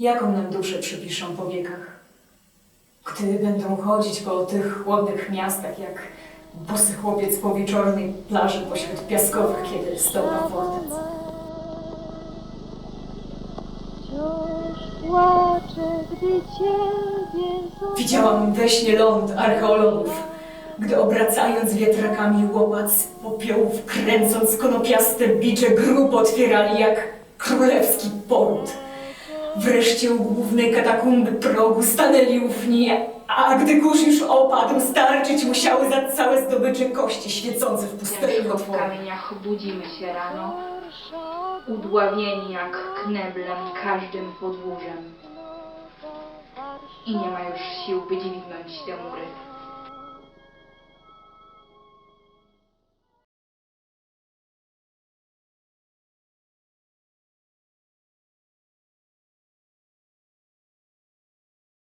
Jaką nam duszę przypiszą po wiekach? Gdy będą chodzić po tych chłodnych miastach, jak bosy chłopiec po wieczornej plaży pośród piaskowych, kiedy stoła fortec. Widziałam we śnie ląd archeologów, gdy obracając wiatrakami łopat z popiołów, kręcąc konopiaste bicze grób otwierali jak królewski poród. Wreszcie u głównej katakumby progu stanęli ufni, a gdy kurz już opadł, starczyć musiały za całe zdobycze kości świecące w pustyni w otwory. kamieniach budzimy się rano, udławieni jak kneblem każdym podwórzem. I nie ma już sił, by dźwignąć te mury.